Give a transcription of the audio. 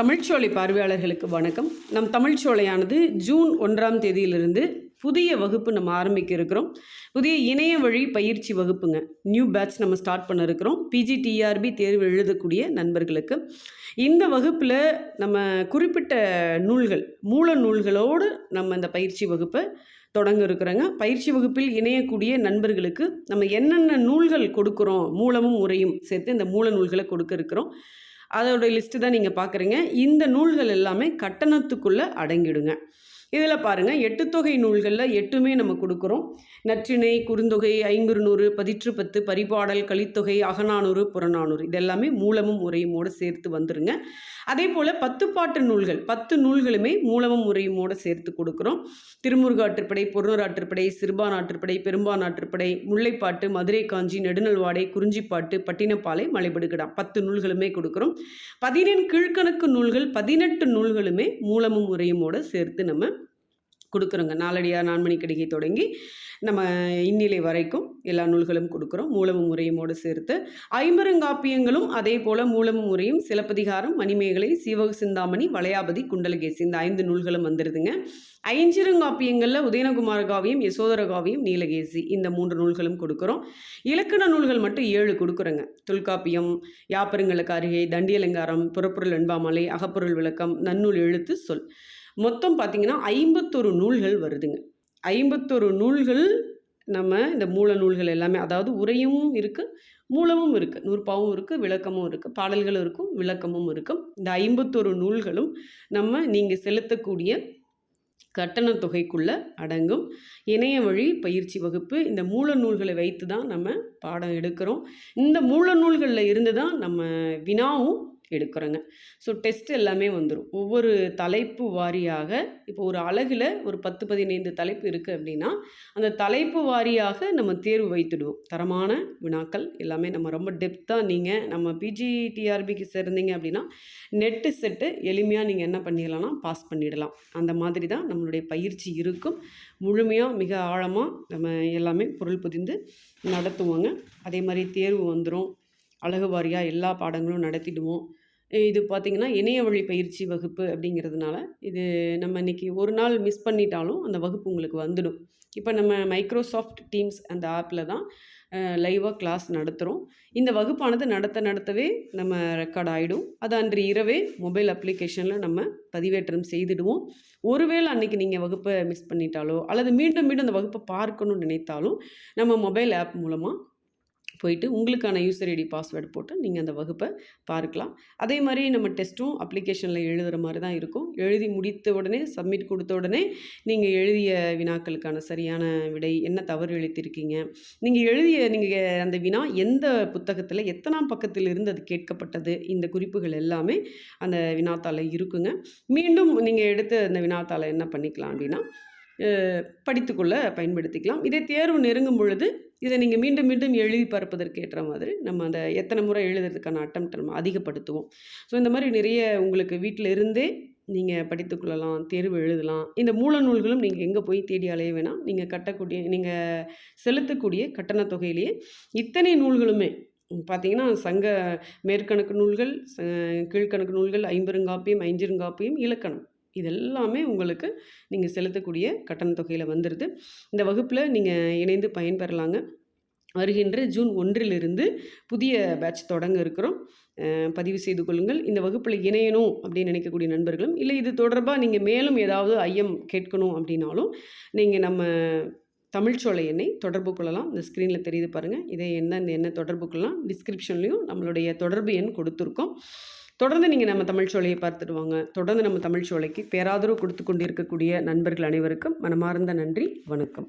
தமிழ்ச்சோலை பார்வையாளர்களுக்கு வணக்கம். நம் தமிழ்ச்சோலையானது ஜூன் ஒன்றாம் தேதியிலிருந்து புதிய வகுப்பு நம்ம ஆரம்பிக்க இருக்கிறோம். புதிய இணைய வழி பயிற்சி வகுப்புங்க. நியூ பேட்ச் நம்ம ஸ்டார்ட் பண்ண இருக்கிறோம். பிஜிடிஆர்பி தேர்வு எழுதக்கூடிய நண்பர்களுக்கு. இந்த வகுப்பில் நம்ம குறிப்பிட்ட நூல்கள் மூல நூல்களோடு நம்ம இந்த பயிற்சி வகுப்பை தொடங்க இருக்கிறோங்க. பயிற்சி வகுப்பில் இணையக்கூடிய நண்பர்களுக்கு நம்ம என்னென்ன நூல்கள் கொடுக்குறோம் மூலமும் உரையும் சேர்த்து இந்த மூல நூல்களை கொடுக்க இருக்கிறோம். அதோட லிஸ்ட்டு தான் நீங்கள் பார்க்குறீங்க இந்த நூல்கள் எல்லாமே கட்டணத்துக்குள்ளே அடங்கிடுங்க. இதில் பாருங்கள் எட்டு தொகை நூல்களில் எட்டுமே நம்ம கொடுக்குறோம். நற்றிணை குறுந்தொகை ஐங்குறுநூறு பதிற்று பத்து பரிபாடல் கலித்தொகை அகநானூறு புறநானூறு. இதெல்லாமே மூலமும் உரையுமோடு சேர்த்து வந்துருங்க. அதே போல் பத்து பாட்டு நூல்கள் பத்து நூல்களுமே மூலமும் உரையுமோடு சேர்த்து கொடுக்குறோம். திருமுருகாற்றுப்படை ஆற்றுப்படை பெரும்பான் ஆற்றுப்படை முல்லைப்பாட்டு மதுரை காஞ்சி நெடுநல்வாடை குறிஞ்சிப்பாட்டு பட்டினப்பாலை மலைபடுகிடா பத்து நூல்களுமே கொடுக்குறோம். பதினெண் கீழ்கணக்கு நூல்கள் பதினெட்டு நூல்களுமே மூலமும் உரையுமோடு சேர்த்து நம்ம கொடுக்குறோங்க. நாலடியார் நான்மணி கடிகை தொடங்கி நம்ம இந்நிலை வரைக்கும் எல்லா நூல்களும் கொடுக்குறோம். மூலமும் முறையுமோடு சேர்த்து ஐம்பருங்காப்பியங்களும் அதே போல் மூலமும் முறையும் சிலப்பதிகாரம் மணிமேகலை சீவக சிந்தாமணி வளையாபதி குண்டலகேசி இந்த ஐந்து நூல்களும் வந்துடுதுங்க ஐஞ்சிருங்காப்பியங்களில் உதயனகுமார காவியம் யசோதர காவியம் நீலகேசி இந்த மூன்று நூல்களும் கொடுக்குறோம். இலக்கண நூல்கள் மட்டும் ஏழு கொடுக்குறோங்க. தொல்காப்பியம் யாப்பருங்களுக்கு அருகே தண்டியலங்காரம் புறப்பொருள் அன்பாமலை அகப்பொருள் விளக்கம் நன்னூல் எழுத்து சொல். மொத்தம் பார்த்திங்கன்னா ஐம்பத்தொரு நூல்கள் வருதுங்க. ஐம்பத்தொரு நூல்கள் நம்ம இந்த மூல நூல்கள் எல்லாமே அதாவது உரையும் இருக்குது மூலமும் இருக்குது நூற்பாவும் இருக்குது விளக்கமும் இருக்குது பாடல்களும் இருக்கும் விளக்கமும் இருக்கும் இந்த ஐம்பத்தொரு நூல்களும் நம்ம நீங்கள் செலுத்தக்கூடிய கட்டண தொகைக்குள்ளே அடங்கும். இணைய வழி பயிற்சி வகுப்பு இந்த மூல நூல்களை வைத்து தான் நம்ம பாடம் எடுக்கிறோம். இந்த மூல நூல்களில் இருந்து தான் நம்ம வினாவும் எடுக்கிறோங்க. ஸோ டெஸ்ட் எல்லாமே வந்துடும் ஒவ்வொரு தலைப்பு வாரியாக இப்போ ஒரு அழகில் ஒரு பத்து பதினைந்து தலைப்பு இருக்குது அப்படின்னா அந்த தலைப்பு வாரியாக நம்ம தேர்வு வைத்துடுவோம். தரமான வினாக்கள் எல்லாமே நம்ம ரொம்ப டெப்த்தாக நீங்கள் நம்ம பிஜிடிஆர்பிக்கு சேர்ந்தீங்க அப்படின்னா நெட்டு செட்டு எளிமையாக நீங்கள் என்ன பண்ணிடலாம்னா பாஸ் பண்ணிடலாம். அந்த மாதிரி தான் நம்மளுடைய பயிற்சி இருக்கும். முழுமையாக மிக ஆழமாக நம்ம எல்லாமே பொருள் புதிந்து நடத்துவோங்க. அதே மாதிரி தேர்வு வந்துடும் அழகு வாரியாக எல்லா பாடங்களும் நடத்திடுவோம். இது பார்த்திங்கன்னா இணைய வழி பயிற்சி வகுப்பு அப்படிங்கிறதுனால இது நம்ம இன்றைக்கி ஒரு நாள் மிஸ் பண்ணிட்டாலும் அந்த வகுப்பு உங்களுக்கு வந்துடும். இப்போ நம்ம மைக்ரோசாஃப்ட் டீம்ஸ் அந்த ஆப்பில் தான் லைவாக கிளாஸ் நடத்துகிறோம் இந்த வகுப்பானது நடத்த நடத்தவே நம்ம ரெக்கார்ட் ஆகிடும் அது அன்று இரவே மொபைல் அப்ளிகேஷனில் நம்ம பதிவேற்றம் செய்திடுவோம். ஒருவேளை அன்றைக்கி நீங்கள் வகுப்பை மிஸ் பண்ணிட்டாலோ அல்லது மீண்டும் மீண்டும் அந்த வகுப்பை பார்க்கணும்னு நினைத்தாலும் நம்ம மொபைல் ஆப் மூலமாக போயிட்டு உங்களுக்கான யூசர் ஐடி பாஸ்வேர்டு போட்டு நீங்கள் அந்த வகுப்பை பார்க்கலாம். அதே மாதிரி நம்ம டெஸ்ட்டும் அப்ளிகேஷனில் எழுதுகிற மாதிரி தான் இருக்கும். எழுதி முடித்த உடனே சப்மிட் கொடுத்த உடனே நீங்கள் எழுதிய வினாக்களுக்கான சரியான விடை என்ன தவறு எழுத்திருக்கீங்க நீங்கள் எழுதிய நீங்கள் அந்த வினா எந்த புத்தகத்தில் எத்தனாம் பக்கத்தில் இருந்து அது கேட்கப்பட்டது? இந்த குறிப்புகள் எல்லாமே அந்த வினாத்தாளை இருக்குங்க. மீண்டும் நீங்கள் எடுத்து அந்த வினாத்தாளை என்ன பண்ணிக்கலாம் அப்படின்னா படித்துக்கொள்ள பயன்படுத்திக்கலாம். இதே தேர்வு நெருங்கும் பொழுது இதை நீங்கள் மீண்டும் மீண்டும் எழுதி பார்ப்பதற்கு ஏற்ற மாதிரி நம்ம அந்த எத்தனை முறை எழுதுறதுக்கான அட்டம் நம்ம அதிகப்படுத்துவோம். ஸோ இந்த மாதிரி நிறைய உங்களுக்கு வீட்டில் இருந்தே நீங்கள் படித்துக்கொள்ளலாம் தேர்வு எழுதலாம். இந்த மூல நூல்களும் நீங்கள் எங்கே போய் தேடி அலைய வேணாம் நீங்கள் கட்டக்கூடிய நீங்கள் செலுத்தக்கூடிய கட்டண தொகையிலேயே இத்தனை நூல்களுமே பார்த்தீங்கன்னா சங்க மேற்கணக்கு நூல்கள் கீழ்கணக்கு நூல்கள் ஐம்பெருங்காப்பியம் ஐஞ்சிருங்காப்பியம் இலக்கணம். இதெல்லாமே உங்களுக்கு நீங்கள் செலுத்தக்கூடிய கட்டண தொகையில் வந்துடுது இந்த வகுப்பில் நீங்கள் இணைந்து பயன்பெறலாங்க. வருகின்ற ஜூன் ஒன்றிலிருந்து புதிய பேட்ச் தொடங்க இருக்கிறோம். பதிவு செய்து கொள்ளுங்கள். இந்த வகுப்பில் இணையணும் அப்படின்னு நினைக்கக்கூடிய நண்பர்களும் இல்லை இது தொடர்பாக நீங்கள் மேலும் ஏதாவது ஐயம் கேட்கணும் அப்படின்னாலும் நீங்கள் நம்ம தமிழ்ச்சோலை எண்ணை தொடர்பு கொள்ளலாம். இந்த ஸ்க்ரீனில் தெரியுது பாருங்கள் இதை என்ன இந்த எண்ணை தொடர்பு கொள்ளலாம் டிஸ்கிரிப்ஷன்லேயும் நம்மளுடைய தொடர்பு எண் கொடுத்துருக்கோம். தொடர்ந்து நீங்கள் நம்ம தமிழ் சோலையை பார்த்துடுவாங்க தொடர்ந்து நம்ம தமிழ் சோலைக்கு பேராதரவு கொடுத்து கொண்டிருக்கக்கூடிய நண்பர்கள் அனைவருக்கும் மனமார்ந்த நன்றி. வணக்கம்.